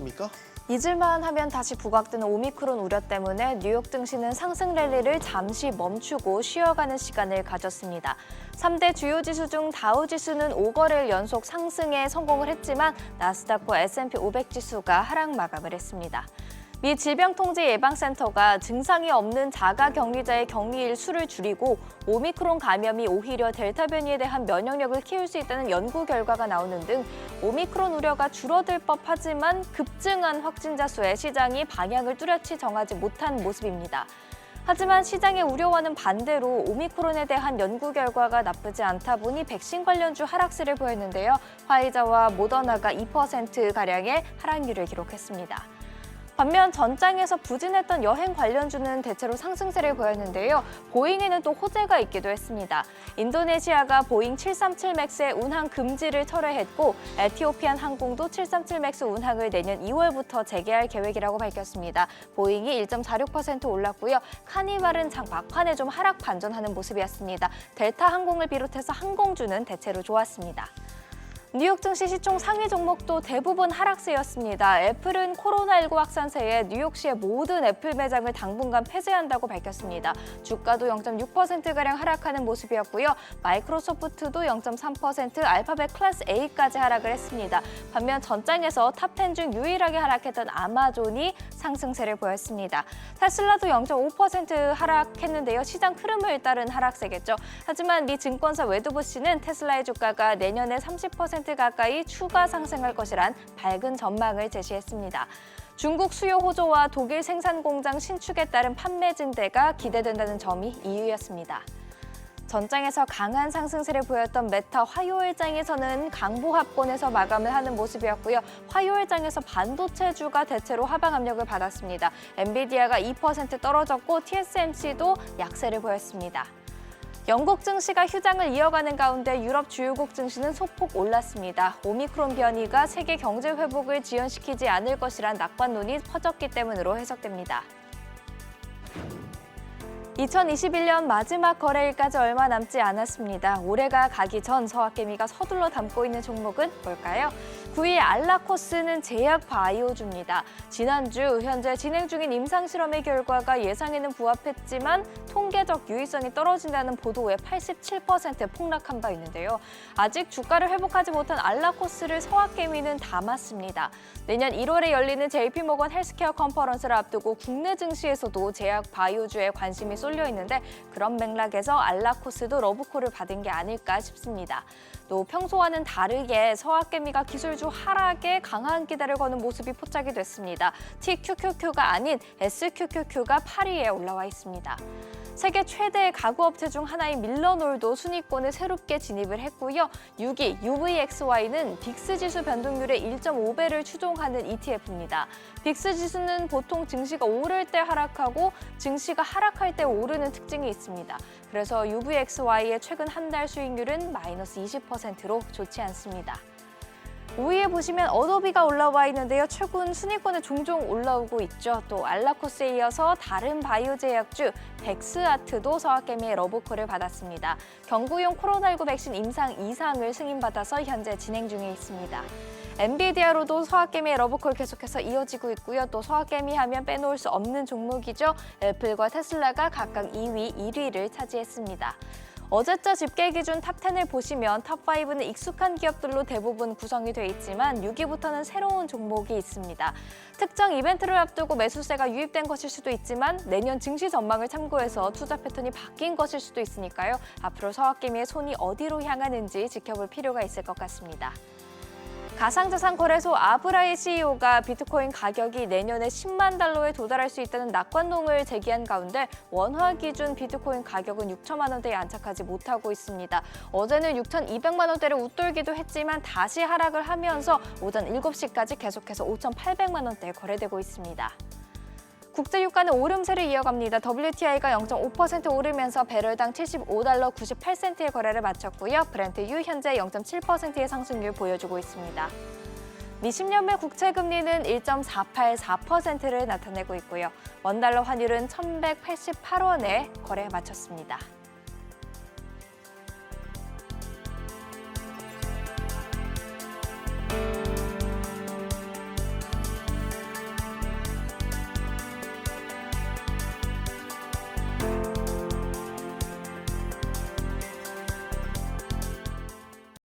있습니까? 잊을만 하면 다시 부각되는 오미크론 우려 때문에 뉴욕 증시는 상승 랠리를 잠시 멈추고 쉬어가는 시간을 가졌습니다. 3대 주요 지수 중 다우 지수는 5거래일 연속 상승에 성공을 했지만 나스닥과 S&P 500 지수가 하락 마감을 했습니다. 미 질병통제예방센터가 증상이 없는 자가 격리자의 격리 일 수를 줄이고 오미크론 감염이 오히려 델타 변이에 대한 면역력을 키울 수 있다는 연구 결과가 나오는 등 오미크론 우려가 줄어들 법하지만 급증한 확진자 수에 시장이 방향을 뚜렷이 정하지 못한 모습입니다. 하지만 시장의 우려와는 반대로 오미크론에 대한 연구 결과가 나쁘지 않다 보니 백신 관련주 하락세를 보였는데요. 화이자와 모더나가 2%가량의 하락률을 기록했습니다. 반면 전장에서 부진했던 여행 관련주는 대체로 상승세를 보였는데요. 보잉에는 또 호재가 있기도 했습니다. 인도네시아가 보잉 737 맥스의 운항 금지를 철회했고 에티오피안 항공도 737 맥스 운항을 내년 2월부터 재개할 계획이라고 밝혔습니다. 보잉이 1.46% 올랐고요. 카니발은 장 막판에 좀 하락 반전하는 모습이었습니다. 델타 항공을 비롯해서 항공주는 대체로 좋았습니다. 뉴욕 증시 시총 상위 종목도 대부분 하락세였습니다. 애플은 코로나19 확산세에 뉴욕시의 모든 애플 매장을 당분간 폐쇄한다고 밝혔습니다. 주가도 0.6%가량 하락하는 모습이었고요. 마이크로소프트도 0.3%, 알파벳 클래스 A까지 하락을 했습니다. 반면 전장에서 탑10 중 유일하게 하락했던 아마존이 상승세를 보였습니다. 테슬라도 0.5% 하락했는데요. 시장 흐름을 따른 하락세겠죠. 하지만 미 증권사 웨드부시는 테슬라의 주가가 내년에 30% 가까이 추가 상승할 것이란 밝은 전망을 제시했습니다. 중국 수요 호조와 독일 생산 공장 신축에 따른 판매 증대가 기대된다는 점이 이유였습니다. 전장에서 강한 상승세를 보였던 메타 화요일장에서는 강보합권에서 마감을 하는 모습이었고요. 화요일장에서 반도체주가 대체로 하방 압력을 받았습니다. 엔비디아가 2% 떨어졌고 TSMC도 약세를 보였습니다. 영국 증시가 휴장을 이어가는 가운데 유럽 주요국 증시는 소폭 올랐습니다. 오미크론 변이가 세계 경제 회복을 지연시키지 않을 것이란 낙관론이 퍼졌기 때문으로 해석됩니다. 2021년 마지막 거래일까지 얼마 남지 않았습니다. 올해가 가기 전 서학개미가 서둘러 담고 있는 종목은 뭘까요? 9위 알라코스는 제약 바이오주입니다. 지난주 현재 진행 중인 임상 실험의 결과가 예상에는 부합했지만 통계적 유의성이 떨어진다는 보도에 87% 폭락한 바 있는데요. 아직 주가를 회복하지 못한 알라코스를 서학개미는 담았습니다. 내년 1월에 열리는 JP모건 헬스케어 컨퍼런스를 앞두고 국내 증시에서도 제약 바이오주에 관심이 쏠려 있는데 그런 맥락에서 알라코스도 러브콜을 받은 게 아닐까 싶습니다. 또 평소와는 다르게 서학개미가 기술주 하락에 강한 기대를 거는 모습이 포착이 됐습니다. TQQQ가 아닌 SQQQ가 8위에 올라와 있습니다. 세계 최대 가구 업체 중 하나인 밀러놀도 순위권에 새롭게 진입을 했고요. 6위 UVXY는 빅스 지수 변동률의 1.5배를 추종하는 ETF입니다. 빅스 지수는 보통 증시가 오를 때 하락하고 증시가 하락할 때 오르는 특징이 있습니다. 그래서 UVXY의 최근 한 달 수익률은 마이너스 20%로 좋지 않습니다. 5위에 보시면 어도비가 올라와 있는데요. 최근 순위권에 종종 올라오고 있죠. 또 알라코스에 이어서 다른 바이오 제약주 벡스아트도 서학개미의 러브콜을 받았습니다. 경구용 코로나19 백신 임상 2상을 승인받아서 현재 진행 중에 있습니다. 엔비디아로도 서학개미의 러브콜 계속해서 이어지고 있고요. 또 서학개미 하면 빼놓을 수 없는 종목이죠. 애플과 테슬라가 각각 2위, 1위를 차지했습니다. 어제자 집계 기준 탑10을 보시면 탑5는 익숙한 기업들로 대부분 구성이 돼 있지만 6위부터는 새로운 종목이 있습니다. 특정 이벤트를 앞두고 매수세가 유입된 것일 수도 있지만 내년 증시 전망을 참고해서 투자 패턴이 바뀐 것일 수도 있으니까요. 앞으로 서학개미의 손이 어디로 향하는지 지켜볼 필요가 있을 것 같습니다. 가상자산 거래소 아브라의 CEO가 비트코인 가격이 내년에 10만 달러에 도달할 수 있다는 낙관론을 제기한 가운데 원화 기준 비트코인 가격은 6천만 원대에 안착하지 못하고 있습니다. 어제는 6,200만 원대를 웃돌기도 했지만 다시 하락을 하면서 오전 7시까지 계속해서 5,800만 원대에 거래되고 있습니다. 국제 유가는 오름세를 이어갑니다. WTI가 0.5% 오르면서 배럴당 75달러 98센트의 거래를 마쳤고요. 브렌트 유 현재 0.7%의 상승률 보여주고 있습니다. 미 10년물 국채 금리는 1.484%를 나타내고 있고요. 원달러 환율은 1,188원에 거래 마쳤습니다.